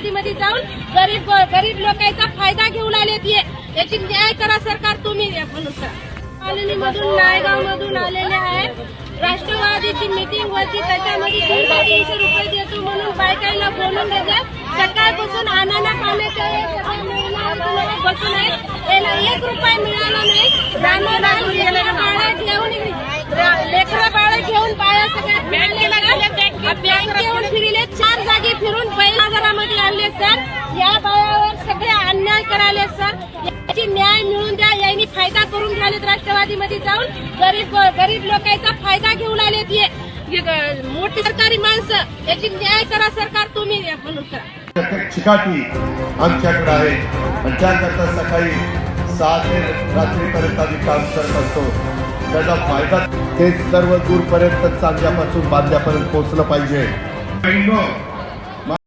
राष्ट्रवादीमध्ये जाऊन गरीब गरीब लोकांचा फायदा घेऊन आले याची न्याय करा सरकार तुम्ही म्हणून कॉलनीमधून नायगाव मधून आलेले आहेत राष्ट्रवादीची मिटिंग होती त्याच्यामध्ये दीड तीनशे रुपये देतो म्हणून बायकांना बोलून देतात सकाळपासून आणाना पाण्याच्या बसून आहेत. त्याला एक रुपये मिळाला नाही. आणले सर. या बायावर सगळे अन्याय करायले सर. याची न्याय मिळून द्या यांनी फायदा करून घ्यालेत राष्ट्रवादीमध्ये जाऊन गरीब गरीब लोकांचा फायदा घेऊन आले ते. हे ग- मोठी सरकारी माणसं याची न्याय करा सरकार तुम्ही म्हणून करा. चिकाटी आमच्याकडे आहे. आणि त्याकरता सकाळी सहा ते रात्रीपर्यंत आम्ही काम करत असतो. त्याचा फायदा ते सर्व दूरपर्यंत चांगल्यापासून बांधल्यापर्यंत पोहोचलं पाहिजे.